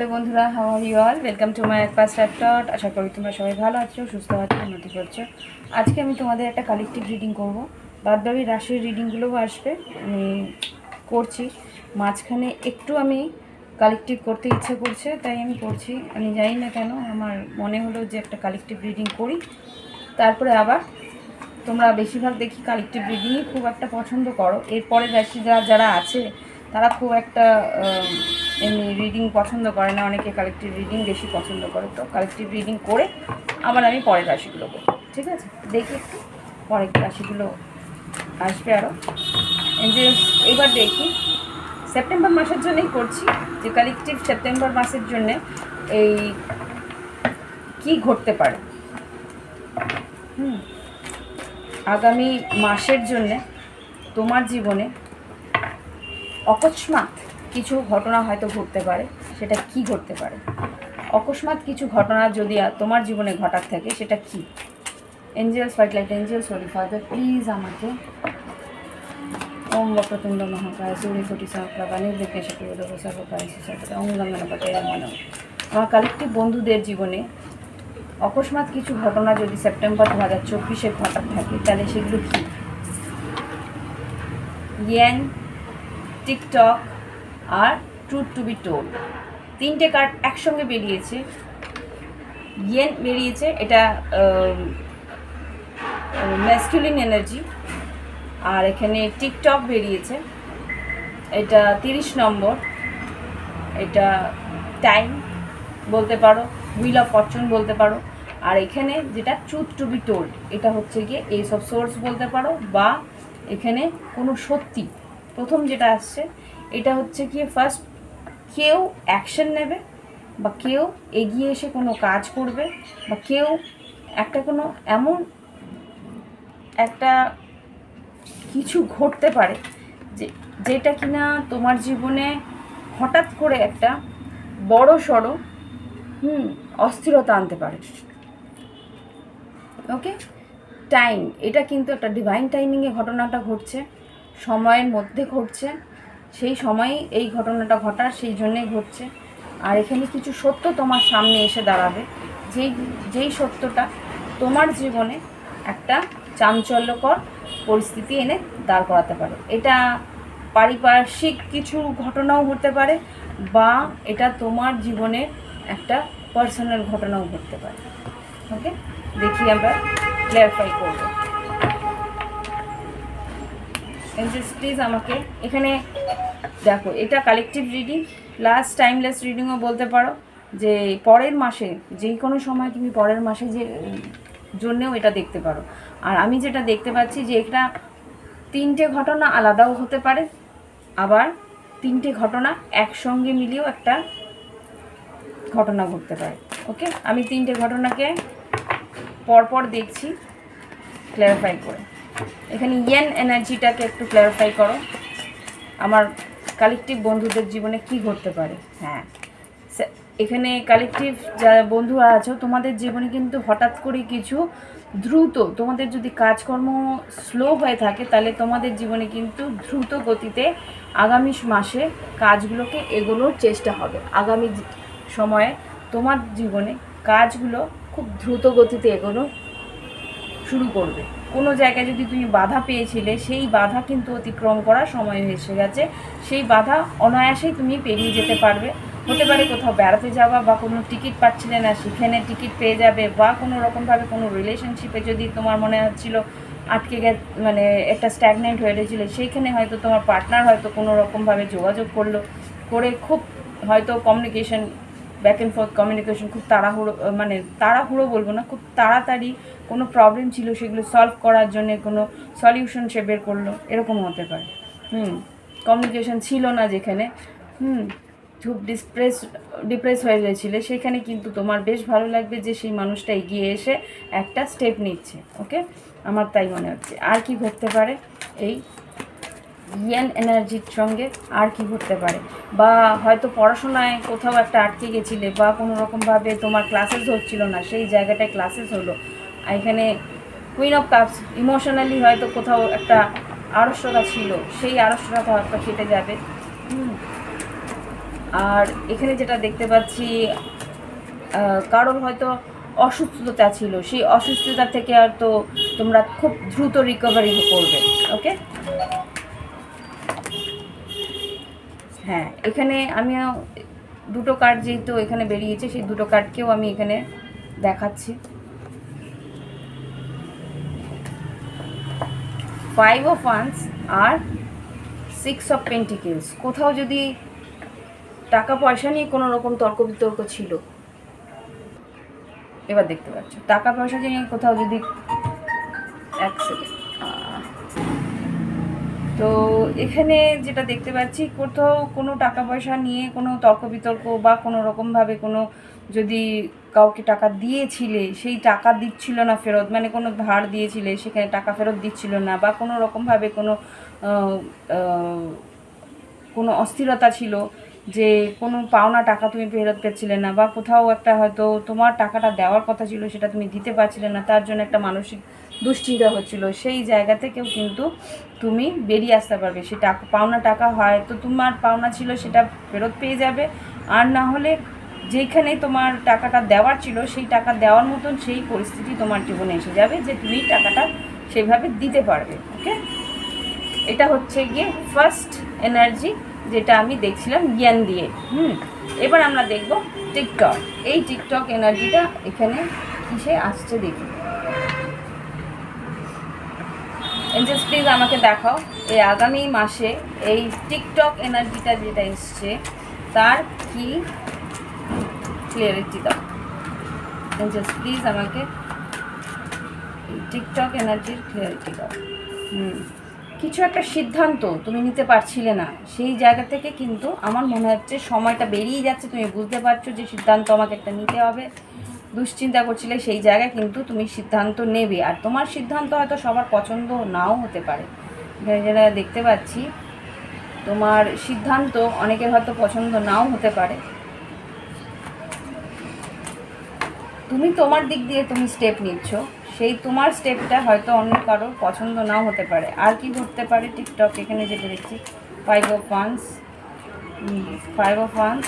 Hello বন্ধুরা how are you all welcome to my pass laptop আশা করি তোমরা সবাই ভালো আছো, সুস্থ আছো, উন্নতি করছ। আজকে আমি তোমাদের একটা কালেকটিভ রিডিং করব। বাদবাকি রাশির রিডিংগুলোও আসবে, আমি করছি। মাঝখানে একটু আমি কালেকটিভ করতে ইচ্ছে করছে, তাই আমি করছি। আমি জানি না কেন, আমার মনে হলো যে একটা কালেকটিভ রিডিং করি। তারপরে আবার তোমরা বেশিরভাগ দেখি কালেকটিভ রিডিংই খুব একটা পছন্দ করো। এরপরে রাশি যারা যারা আছে তারা খুব একটা এমনি রিডিং পছন্দ করে না, অনেকে কালেকটিভ রিডিং বেশি পছন্দ করে। তো কালেকটিভ রিডিং করে আবার আমি পরের রাশিগুলো করব ঠিক আছে? দেখি একটু, পরের রাশিগুলো আসবে আরও যে এবার দেখি সেপ্টেম্বর মাসের জন্যই করছি, যে কালেকটিভ সেপ্টেম্বর মাসের জন্যে এই কি ঘটতে পারে। হুম, আগামী মাসের জন্যে তোমার জীবনে অকস্মাৎ কিছু ঘটনা হয়তো ঘটতে পারে, সেটা কি ঘটতে পারে? অকস্মাৎ কিছু ঘটনা যদি তোমার জীবনে ঘটার থাকে, সেটা কি? Angels fight light angels Hari father please আমাকে ওম বক্রতুণ্ড মহাকায় সূর্য কোটি সহপ্রভা নির্বিঘ্নে সকল সর্বকায় মন আমার কালেকটিভ বন্ধুদের জীবনে অকস্মাৎ কিছু ঘটনা যদি সেপ্টেম্বর দু হাজার চব্বিশে ঘটার থাকে, তাহলে সেগুলো কী? ইয়ান টিকটক আর ট্রুথ টু বি টোল তিনটে কার্ড একসঙ্গে বেরিয়েছে। ইয়েন বেরিয়েছে, এটা ম্যাসকুলিন এনার্জি আর এখানে টিকটক বেরিয়েছে। এটা তিরিশ নম্বর। এটা টাইম বলতে পারো, হুইল অফ ফরচুন বলতে পারো। আর এখানে যেটা ট্রুথ টু বি টোল্ড, এটা হচ্ছে গিয়ে এইসব সোর্স বলতে পারো বা এখানে কোনো সত্যি প্রথম যেটা আসছে, এটা হচ্ছে গিয়ে ফার্স্ট কেউ অ্যাকশন নেবে বা কেউ এগিয়ে এসে কোনো কাজ করবে বা কেউ একটা কোনো এমন একটা কিছু ঘটতে পারে যে, যেটা কিনা তোমার জীবনে হঠাৎ করে একটা বড় সড়ো, হুম, অস্থিরতা আনতে পারে। ওকে টাইম এটা কিন্তু একটা ডিভাইন টাইমিংয়ে ঘটনাটা ঘটছে। সময়ের মধ্যে ঘটছে। সেই সময়ই এই ঘটনাটা ঘটার সেই জন্যেই ঘটছে। আর এখানে কিছু সত্য তোমার সামনে এসে দাঁড়াবে। যেই যেই সত্যটা তোমার জীবনে একটা চাঞ্চল্যকর পরিস্থিতি এনে দাঁড় করাতে পারে। এটা পারিপার্শ্বিক কিছু ঘটনাও হতে পারে বা এটা তোমার জীবনের একটা পার্সোনাল ঘটনাও ঘটতে পারে। ওকে দেখি আমরা ক্লিয়ারিফাই করব। প্লিজ আমাকে এখানে দেখো, এটা কালেকটিভ রিডিং লাস্ট টাইমলেস রিডিংও বলতে পারো, যে পরের মাসে যেই কোনো সময় তুমি পরের মাসে যে, জন্যেও এটা দেখতে পারো। আর আমি যেটা দেখতে পাচ্ছি যে এটা তিনটে ঘটনা আলাদাও হতে পারে, আবার তিনটে ঘটনা একসঙ্গে মিলিয়েও একটা ঘটনা ঘটতে পারে। ওকে আমি তিনটে ঘটনাকে পরপর দেখছি ক্ল্যারিফাই করে। এখানে ইয়েন এনার্জিটাকে একটু ক্ল্যারিফাই করো। আমার কালেকটিভ বন্ধুদের জীবনে কি ঘটতে পারে? হ্যাঁ। এখানে কালেকটিভ যারা বন্ধুরা আছো, তোমাদের জীবনে কিন্তু হঠাৎ করে কিছু দ্রুত, তোমাদের যদি কাজকর্ম স্লো হয়ে থাকে, তাহলে তোমাদের জীবনে কিন্তু দ্রুত গতিতে আগামী মাসে কাজগুলোকে এগোনোর চেষ্টা হবে। আগামী সময়ে তোমার জীবনে কাজগুলো খুব দ্রুত গতিতে এগোনো শুরু করবে। কোনো জায়গায় যদি তুমি বাধা পেয়েছিলে, সেই বাধা কিন্তু অতিক্রম করার সময় এসে গেছে। সেই বাধা অনায়াসেই তুমি পেরিয়ে যেতে পারবে। হতে পারে কোথাও বেড়াতে যাওয়া বা কোনো টিকিট পাচ্ছিলে না, সেখানে টিকিট পেয়ে যাবে বা কোনো রকমভাবে কোনো রিলেশনশিপে যদি তোমার মনে হচ্ছিল আটকে গে মানে একটা স্ট্যাগনেন্ট হয়ে গেছিল সেইখানে হয়তো তোমার পার্টনার হয়তো কোনো রকমভাবে যোগাযোগ করল, করে খুব হয়তো communication back and forth communication খুব তাড়াহুড়ো মানে তাড়াহুড়ো বলব না, খুব তাড়াতাড়ি কোনো প্রবলেম ছিল সেগুলো সলভ করার জন্য কোনো সলিউশন সে বের করল, এরকম হতে পারে। হুম কমিউনিকেশন ছিল না যেখানে, হুম, খুব ডিসপ্রেস ডিপ্রেস হয়ে গেছিলে, সেখানে কিন্তু তোমার বেশ ভালো লাগবে যে সেই মানুষটা এগিয়ে এসে একটা স্টেপ নিচ্ছে ওকে আমার তাই মনে হচ্ছে। আর কি ঘটতে পারে? এই ইয়ান এনার্জির সঙ্গে আর কি ঘটতে পারে? বা হয়তো পড়াশোনায় কোথাও একটা আটকে গেছিলে বা কোনো রকমভাবে তোমার ক্লাসেস হচ্ছিল না, সেই জায়গাটায় ক্লাসেস হলো। এখানে কুইন অফ কাপস ইমোশনালি হয়তো কোথাও একটা আড়স্যতা ছিল, সেই আড়স্যতা হয়তো কেটে যাবে। আর এখানে যেটা দেখতে পাচ্ছি কারোর হয়তো অসুস্থতা ছিল, সেই অসুস্থতা থেকে আর তো তোমরা খুব দ্রুত রিকভারি করবে ওকে হ্যাঁ এখানে আমিও দুটো কার্ড যেহেতু এখানে বেরিয়েছে, সেই দুটো কার্ডকেও আমি এখানে দেখাচ্ছি। ফাইভ অফ ওয়ান্স আর সিক্স অফ পেন্টিকেলস কোথাও যদি টাকা পয়সা নিয়ে কোনো রকম তর্ক বিতর্ক ছিল, এবার দেখতে পাচ্ছ। টাকা পয়সা নিয়ে কোথাও যদি এক সেকেন্ড তো এখানে যেটা দেখতে পাচ্ছি, কোথাও কোনো টাকা পয়সা নিয়ে কোনো তর্ক বিতর্ক বা কোনো রকমভাবে কোনো যদি কাউকে টাকা দিয়েছিলে, সেই টাকা দিচ্ছিল না ফেরত মানে কোনো ধার দিয়েছিলে, সেখানে টাকা ফেরত দিচ্ছিল না বা কোনো রকমভাবে কোনো কোনো অস্থিরতা ছিল যে কোনো পাওনা টাকা তুমি ফেরত পেচ্ছিলে না বা কোথাও একটা হয়তো তোমার টাকাটা দেওয়ার কথা ছিল সেটা তুমি দিতে পারছিলে না, তার জন্য একটা মানসিক দুশ্চিন্তা হচ্ছিল। সেই জায়গা থেকেও কিন্তু তুমি বেরিয়ে আসতে পারবে। সে টাকা, পাওনা টাকা হয় তো তোমার পাওনা ছিল সেটা ফেরত পেয়ে যাবে। আর না হলে যেখানে তোমার টাকাটা দেওয়ার ছিল, সেই টাকা দেওয়ার মতন সেই পরিস্থিতি তোমার জীবনে এসে যাবে যে তুমি টাকাটা সেভাবে দিতে পারবে ওকে এটা হচ্ছে গিয়ে ফার্স্ট এনার্জি যেটা আমি দেখছিলাম জ্ঞান দিয়ে। হুম, এবার আমরা দেখব টিকটক এই টিকটক এনার্জিটা এখানে কিসে আসছে দেখি এঞ্জেলস প্লিজ আমাকে দেখাও। এই আগামী মাসে এই টিকটক এনার্জিটা যেটা এসছে, তার কি ক্লিয়ারিটি দাও। এঞ্জেলস প্লিজ আমাকে টিকটক এনার্জির ক্লিয়ারিটি দাও। হুম। কিছু একটা সিদ্ধান্ত তুমি নিতে পারছিলে না, সেই জায়গা থেকে কিন্তু আমার মনে হচ্ছে সময়টা বেরিয়ে যাচ্ছে, তুমি বুঝতে পারছ যে সিদ্ধান্ত আমাকে একটা নিতে হবে। দুশ্চিন্তা করছিলে সেই জায়গায় কিন্তু তুমি সিদ্ধান্ত নেবে। আর তোমার সিদ্ধান্ত হয়তো সবার পছন্দ নাও হতে পারে। যেটা দেখতে পাচ্ছি, তোমার সিদ্ধান্ত অনেকের হয়তো পছন্দ নাও হতে পারে। তুমি তোমার দিক দিয়ে তুমি স্টেপ নিচ্ছ। সেই তোমার স্টেপটা হয়তো অন্য কারোর পছন্দ নাও হতে পারে। আর কি ঘটতে পারে টিকটক এখানে যেটা দেখছি five of wands five of wands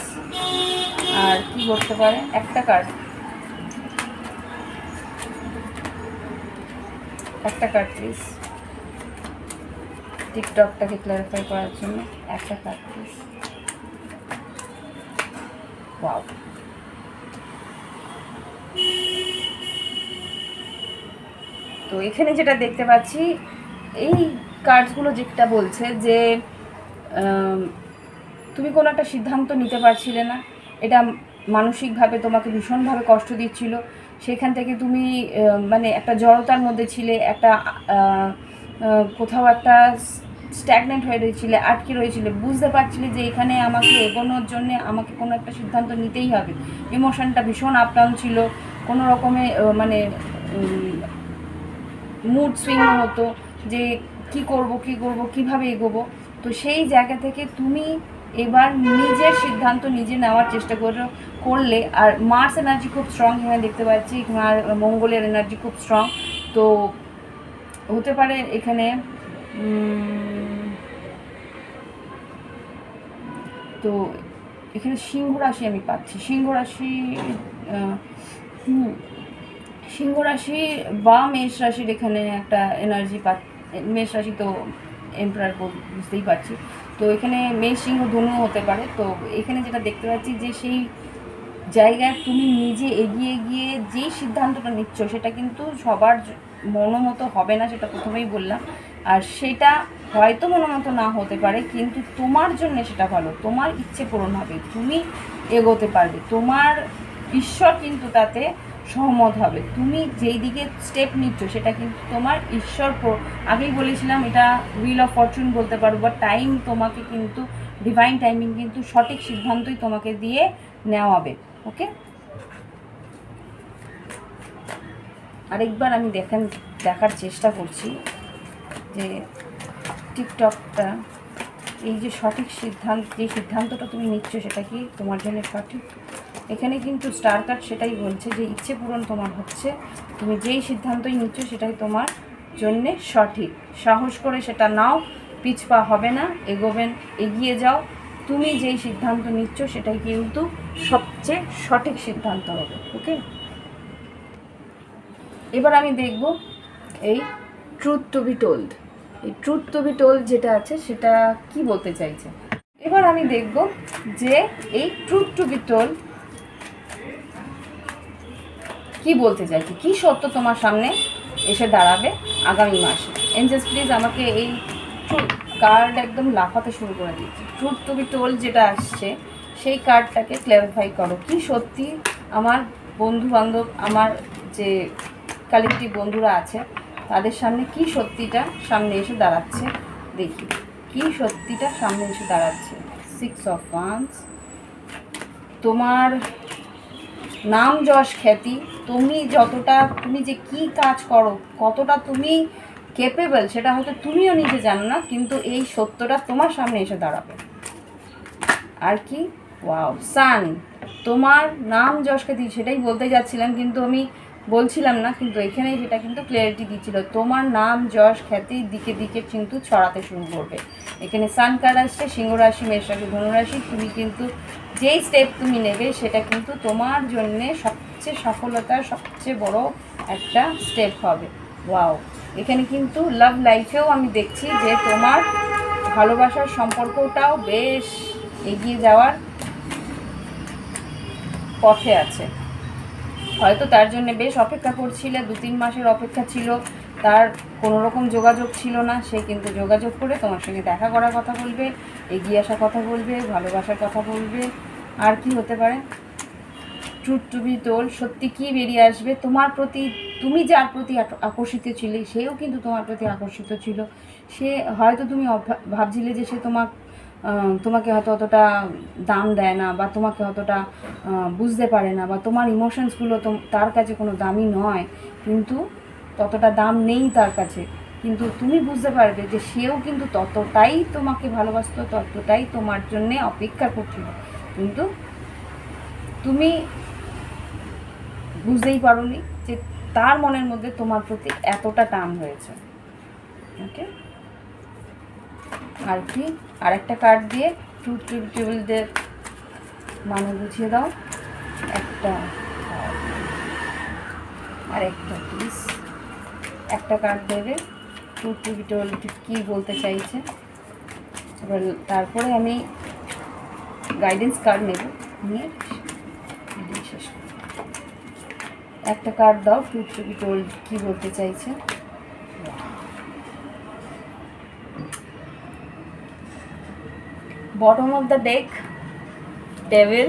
আর কি ঘটতে পারে? একটা কার্ড একটা কার্ড প্লিজ টিকটকটাকে ক্লারিফাই করার জন্য একটা কার্ড প্লিজ তো এখানে যেটা দেখতে পাচ্ছি, এই কার্ডসগুলো যেটা বলছে যে তুমি কোনো একটা সিদ্ধান্ত নিতে পারছিলে না। এটা মানসিকভাবে তোমাকে ভীষণভাবে কষ্ট দিচ্ছিল। সেখান থেকে তুমি মানে একটা জড়তার মধ্যে ছিলে, একটা কোথাও একটা স্ট্যাগনেন্ট হয়ে রয়েছিলে, আটকে রয়েছিলে, বুঝতে পারছিলে যে এখানে আমাকে এগোনোর জন্য আমাকে কোনো একটা সিদ্ধান্ত নিতেই হবে। ইমোশনটা ভীষণ আপ ডাউন ছিল, কোনো রকমে মানে মুড সুইং হতো যে কি করব কি করব, কীভাবে এগোবো। তো সেই জায়গা থেকে তুমি এবার নিজের সিদ্ধান্ত নিজে নেওয়ার চেষ্টা করো। করলে, আর মার্স এনার্জি খুব স্ট্রং এখানে দেখতে পাচ্ছি, আর মঙ্গলের এনার্জি খুব স্ট্রং তো হতে পারে এখানে তো এখানে সিংহ রাশি আমি পাচ্ছি। সিংহ রাশি সিংহ রাশি বা মেষ রাশির এখানে একটা এনার্জি পা মেষ রাশি তো এমপ্রার বুঝতেই পারছি। তো এখানে মেষ, সিংহ ধনু হতে পারে। তো এখানে যেটা দেখতে পাচ্ছি যে সেই জায়গায় তুমি নিজে এগিয়ে গিয়ে যেই সিদ্ধান্তটা নিচ্ছ, সেটা কিন্তু সবার মনোমতো হবে না, সেটা প্রথমেই বললাম। আর সেটা হয়তো মনোমতো না হতে পারে, কিন্তু তোমার জন্য সেটা ভালো। তোমার ইচ্ছে পূরণ হবে, তুমি এগোতে পারবে। তোমার ঈশ্বর কিন্তু তাতে সহমত হবে। তুমি যেই দিকে স্টেপ নিচ্ছ, সেটা কিন্তু তোমার ঈশ্বর আগেই বলেছিলাম, এটা হুইল অফ ফরচুন বলতে পারো, বা টাইম তোমাকে কিন্তু ডিভাইন টাইমিং কিন্তু সঠিক সিদ্ধান্তই তোমাকে দিয়ে নেওয়াবে। ওকে? আরেকবার আমি দেখান, দেখার চেষ্টা করছি যে টিকটকটা, এই যে সঠিক সিদ্ধান্ত, যে সিদ্ধান্তটা তুমি নিচ্ছ সেটা কি তোমার জন্য সঠিক? এখানে কিন্তু স্টার কার্ড সেটাই বলছে যে ইচ্ছে পূরণ তোমার হচ্ছে। তুমি যেই সিদ্ধান্তই নিচ্ছ সেটাই তোমার জন্যে সঠিক। সাহস করে সেটা নাও, পিছপা হবে না, এগোবেন, এগিয়ে যাও। তুমি যেই সিদ্ধান্ত নিচ্ছ, সেটাই কিন্তু সবচেয়ে সঠিক সিদ্ধান্ত হবে ওকে এবার আমি দেখব এই ট্রুথ টু বি টোল্ড এই ট্রুথ টু বি টোল্ড যেটা আছে, সেটা কি বলতে চাইছে? এবার আমি দেখব যে এই ট্রুথ টু বি টোল্ড কি বলতে চাইছে? কি সত্য তোমার সামনে এসে দাঁড়াবে আগামী মাসে? এনজেস প্লিজ আমাকে এই কার্ড একদম লাফাতে শুরু করে দিচ্ছে ট্রুথ টু বি টোল্ড যেটা আসছে, সেই কার্ডটাকে ক্ল্যারিফাই করো। কি সত্যি আমার বন্ধু বান্ধব আমার যে কালেকটিভ বন্ধুরা আছে, তাদের সামনে কি সত্যিটা সামনে এসে দাঁড়াচ্ছে? দেখি। কি সত্যিটা সামনে এসে দাঁড়াচ্ছে? সিক্স অফ ওয়ান্স তোমার নাম যশ খ্যাতি। তুমি যতটা, তুমি যে কি কাজ করো, কতটা তুমি কেপেবল সেটা হয়তো তুমিও নিজে জানো না, কিন্তু এই সত্যটা তোমার সামনে এসে দাঁড়াবে। আর কি? ওয়াও সান তোমার নাম যশকে খ্যাতি সেটাই বলতে যাচ্ছিলাম, কিন্তু আমি বলছিলাম না, কিন্তু এখানেই সেটা কিন্তু ক্লিয়ারিটি দিচ্ছিল। তোমার নাম যশ খ্যাতি দিকে দিকে কিন্তু ছড়াতে শুরু করবে। এখানে সান কার্ড আসছে, সিংহ রাশি, মেষ রাশি ধনুরাশি তুমি কিন্তু যেই স্টেপ তুমি নেবে, সেটা কিন্তু তোমার জন্যে সবচেয়ে সফলতার সবচেয়ে বড় একটা স্টেপ হবে। ওয়াও এখানে কিন্তু লাভ লাইফেও আমি দেখছি যে তোমার ভালোবাসার সম্পর্কটাও বেশ এগিয়ে যাওয়ার পথে আছে। হয়তো তার জন্য বেশ অপেক্ষা করছিলে, দু তিন মাসের অপেক্ষা ছিল, তার কোনো রকম যোগাযোগ ছিল না, সে কিন্তু যোগাযোগ করে তোমার সঙ্গে দেখা করার কথা বলবে, এগিয়ে আসার কথা বলবে, ভালোবাসার কথা বলবে, আর কি হতে পারে? ট্রুথ টু বি টোল সত্যি কি বেরিয়ে আসবে? তোমার প্রতি, তুমি যার প্রতি আক- আকর্ষিত ছিলে, সেও কিন্তু তোমার প্রতি আকর্ষিত ছিল। সে হয়তো তুমি ভাবছিলে যে সে তোমার তোমাকে হয়তো অতটা দাম দেয় না বা তোমাকে অতটা বুঝতে পারে না বা তোমার ইমোশনসগুলো তার কাছে কোনো দামি নয়। কিন্তু ততটা দাম নেই তার কাছে। কিন্তু তুমি বুঝতে পারবে যে সেও কিন্তু ততটাই তোমাকে ভালোবাসত, ততটাই তোমার জন্যে অপেক্ষা করছিল। কিন্তু তুমি বুঝতেই পারোনি যে তার মনের মধ্যে তোমার প্রতি এতটা টান হয়েছে। ওকে আর কি? আরেকটা কার্ড দিয়ে টু টেবিলদের মানে বুঝিয়ে দাও। একটা আর একটা প্লিজ একটা কার্ড দেবে। টু টেবিল কী বলতে চাইছে? এবার তারপরে আমি গাইডেন্স কার্ড নেব। নিয়ে একটা কার্ড দাও টু টু টোল্ড কী বলতে চাইছে? Bottom of the deck devil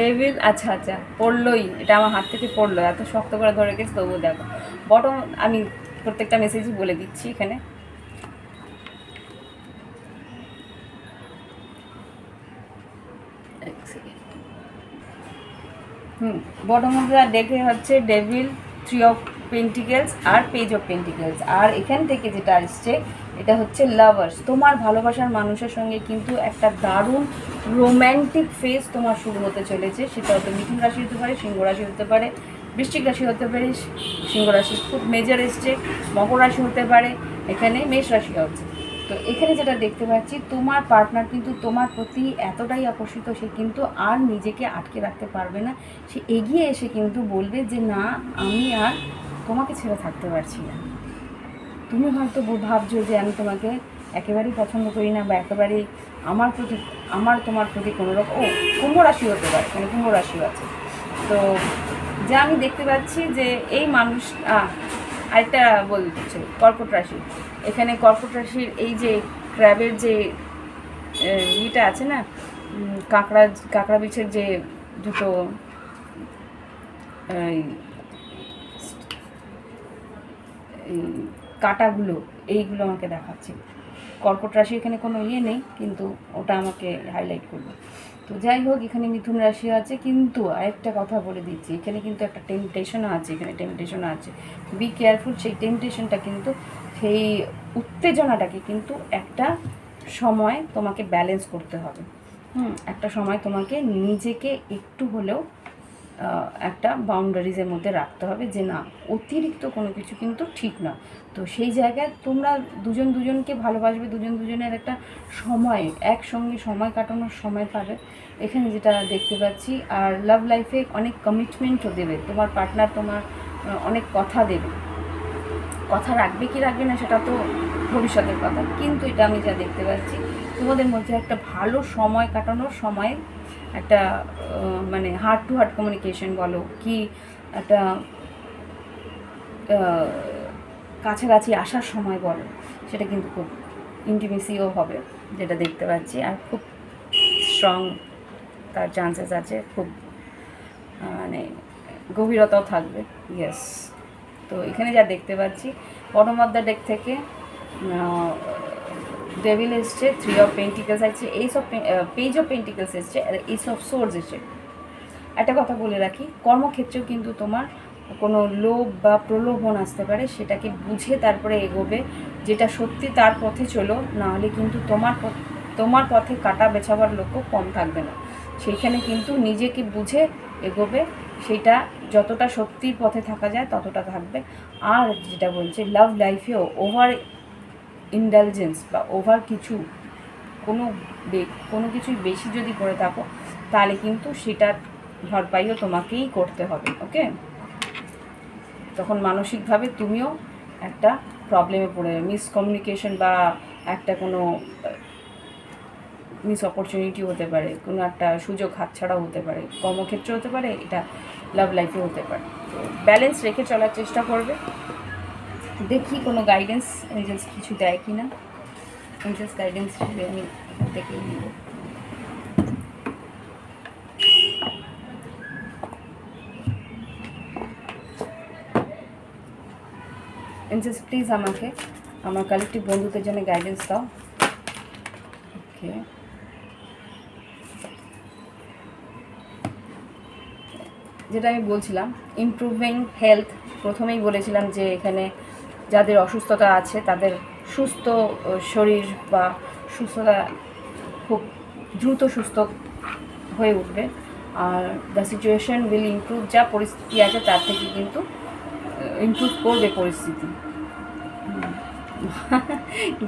devil আচ্ছা আচ্ছা পড়লোই, এটা আমার হাত থেকে পড়ল, এত শক্ত করে ধরে গেছে, তবুও দেখো। বটম আমি প্রত্যেকটা মেসেজই বলে দিচ্ছি এখানে। অফ দ্য ডেকে হচ্ছে ডেভিল থ্রি অফ পেন্টিকেলস আর পেজ অফ পেন্টিকেলস আর এখান থেকে যেটা আসছে, এটা হচ্ছে লাভার্স তোমার ভালোবাসার মানুষের সঙ্গে কিন্তু একটা দারুণ রোম্যান্টিক ফেজ তোমার শুরু হতে চলেছে। সেটা হয়তো মিথুন রাশি হতে পারে, সিংহ রাশি হতে পারে, বৃশ্চিক রাশি হতে পারে, সিংহ রাশি খুব মেজর এসছে, মকর রাশি হতে পারে, এখানে মেষ রাশি হচ্ছে। তো এখানে যেটা দেখতে পাচ্ছি, তোমার পার্টনার কিন্তু তোমার প্রতি এতটাই আকর্ষিত, সে কিন্তু আর নিজেকে আটকে রাখতে পারবে না। সে এগিয়ে এসে কিন্তু বলবে যে, না, আমি আর তোমাকে ছেড়ে থাকতে পারছি না। তুমি হয়তো ভাবছ যে, আমি তোমাকে একেবারেই পছন্দ করি না বা একেবারেই আমার প্রতি, আমার, তোমার প্রতি কোনো রকম, ও, কুম্ভ রাশি হতে পারে মানে কুম্ভ রাশিও আছে। তো যা আমি দেখতে পাচ্ছি যে, এই মানুষ আরেকটা বলছে, কর্কট রাশি। এখানে কর্কট রাশির এই যে ক্র্যাবের যে ইয়েটা আছে না কাঁকড়া কাঁকড়া বিছের যে দুটো কাটাগুলো, এইগুলো আমাকে দেখাচ্ছে। কর্কট রাশি এখানে কোনো ইয়ে নেই, কিন্তু ওটা আমাকে হাইলাইট করবে। তো যাই হোক, এখানে মিথুন রাশি আছে, কিন্তু আরেকটা কথা বলে দিচ্ছি, এখানে কিন্তু একটা টেম্পটেশনও আছে, এখানে টেম্পটেশনও আছে। বি কেয়ারফুল সেই টেম্পটেশনটা কিন্তু সেই উত্তেজনাটাকে কিন্তু একটা সময় তোমাকে ব্যালেন্স করতে হবে। হুম, একটা সময় তোমাকে নিজেকে একটু হলেও একটা বাউন্ডারিজের মধ্যে রাখতে হবে যে না, অতিরিক্ত কোনো কিছু কিন্তু ঠিক না। তো সেই জায়গায় তোমরা দুজন দুজনকে ভালোবাসবে, দুজন দুজনের একটা সময়, একসঙ্গে সময় কাটানোর সময় পাবে। এখানে যেটা দেখতে পাচ্ছি, আর লাভ লাইফে অনেক কমিটমেন্টও দেবে। তোমার পার্টনার তোমার অনেক কথা দেবে। কথা রাখবে কি রাখবে না সেটা তো ভবিষ্যতের কথা। কিন্তু এটা আমি যা দেখতে পাচ্ছি, তোমাদের মধ্যে একটা ভালো সময় কাটানোর সময় একটা মানে হার্ট টু হার্ট কমিউনিকেশন বলো কি একটা কাছাকাছি আসার সময় বলো, সেটা কিন্তু খুব ইন্টিমেসিও হবে যেটা দেখতে পাচ্ছি। আর খুব স্ট্রং তার চান্সেস আছে, খুব মানে গভীরতাও থাকবে। ইয়েস তো এখানে যা দেখতে পাচ্ছি বটম অফ দ্য ডেক থেকে ডেভিল এসছে থ্রি অফ পেন্টিকেলস আছে ace of page of pentacles এসছে, আর এইস সোর্স এসছে। একটা কথা বলে রাখি, কর্মক্ষেত্রেও কিন্তু তোমার কোনো লোভ বা প্রলোভন আসতে পারে, সেটাকে বুঝে তারপরে এগোবে, যেটা সত্যি তার পথে চলো নাহলে কিন্তু তোমার তোমার পথে কাটা বেছাবার লোকও কম থাকবে না। সেইখানে কিন্তু নিজেকে বুঝে এগোবে সেটা যতটা সত্যির পথে থাকা যায় ততটা থাকবে। আর যেটা বলছে লাভ লাইফেও ওভার ইন্ডালজেন্স বা ওভার কিছু, কোনো কোনো কিছুই বেশি যদি করে থাকো, তাহলে কিন্তু সেটা ভরপাইও তোমাকেই করতে হবে ওকে তখন মানসিকভাবে তুমিও একটা প্রবলেমে পড়ে যাবে। মিসকমিউনিকেশন বা একটা কোনো মিস অপরচুনিটি হতে পারে, কোনো একটা সুযোগ হাতছাড়াও হতে পারে, কর্মক্ষেত্রে হতে পারে, এটা লাভ লাইফে হতে পারে। ব্যালেন্স রেখে চলার চেষ্টা করবে। দেখি কোনো গাইডেন্স এঞ্জেলস কিছু দেয় কি না এঞ্জেলস গাইডেন্স আমি এখান থেকেই এঞ্জেলস প্লিজ আমাকে, আমার কালেক্টিভ বন্ধুদের জন্য গাইডেন্স দাও। ওকে যেটা আমি বলছিলাম ইমপ্রুভিং হেলথ প্রথমেই বলেছিলাম যে এখানে যাদের অসুস্থতা আছে, তাদের সুস্থ শরীর বা সুস্থতা খুব দ্রুত সুস্থ হয়ে উঠবে। আর দ্য সিচুয়েশন উইল ইমপ্রুভ যা পরিস্থিতি আছে তার থেকে কিন্তু ইমপ্রুভ করবে পরিস্থিতি।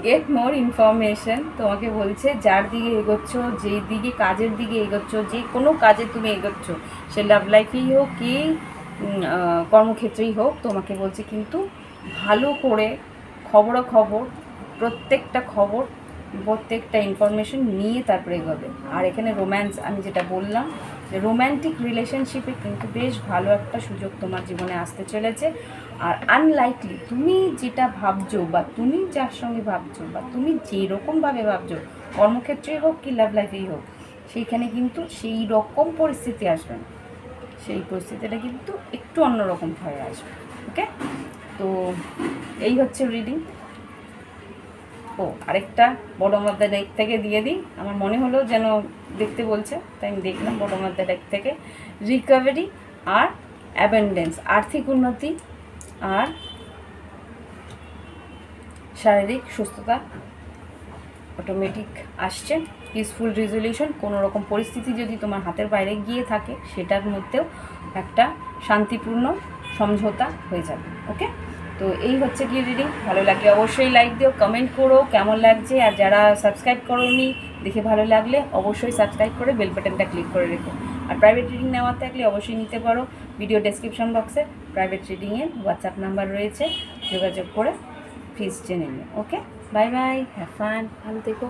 গেট মোর ইনফরমেশন তোমাকে বলছে, যার দিকে এগোচ্ছ, যেই দিকে, কাজের দিকে এগোচ্ছ, যে কোনো কাজে তুমি এগোচ্ছ, সে লাভ লাইফেই হোক কি কর্মক্ষেত্রেই হোক, তোমাকে বলছে কিন্তু ভালো করে খবরাখবর প্রত্যেকটা খবর, প্রত্যেকটা ইনফরমেশন নিয়ে তারপরে এগোবে। আর এখানে রোম্যান্স আমি যেটা বললাম রোম্যান্টিক রিলেশনশিপে কিন্তু বেশ ভালো একটা সুযোগ তোমার জীবনে আসতে চলেছে। আর আনলাইকলি তুমি যেটা ভাবছ বা তুমি যার সঙ্গে ভাবছ বা তুমি যেরকমভাবে ভাবছ, কর্মক্ষেত্রেই হোক কি লাভ লাইফেই হোক, সেইখানে কিন্তু সেই রকম পরিস্থিতি আসবে না। সেই পরিস্থিতিটা কিন্তু একটু অন্যরকম হয়ে আসবে ওকে তো এই হচ্ছে রিডিং ও, আরেকটা বড় মাদ্দা ডেক থেকে দিয়ে দিই। আমার মনে হলো যেন দেখতে বলছে, তাই আমি দেখলাম বড় মাদ্দা ডেক থেকে। রিকভারি আর অ্যাবেন্ডেন্স আর্থিক উন্নতি আর শারীরিক সুস্থতা অটোমেটিক আসছে। পিসফুল রেজলিউশন কোনো রকম পরিস্থিতি যদি তোমার হাতের বাইরে গিয়ে থাকে, সেটার মধ্যেও একটা শান্তিপূর্ণ সমঝোতা হয়ে যাবে ওকে তো এই হচ্ছে কি রিডিং ভালো লাগলে অবশ্যই লাইক দিও কমেন্ট করো কেমন লাগছে, আর যারা সাবস্ক্রাইব করোনি, দেখে ভালো লাগলে অবশ্যই সাবস্ক্রাইব করে বেল বাটনটা ক্লিক করে রেখো। আর প্রাইভেট রিডিং নেওয়ার থাকলে অবশ্যই নিতে পারো ভিডিও ডেসক্রিপশন বক্সে প্রাইভেট রিডিংয়ের হোয়াটসঅ্যাপ নাম্বার রয়েছে, যোগাযোগ করে ফিস জেনে নিও okay bye bye have fun ভালো থেকো।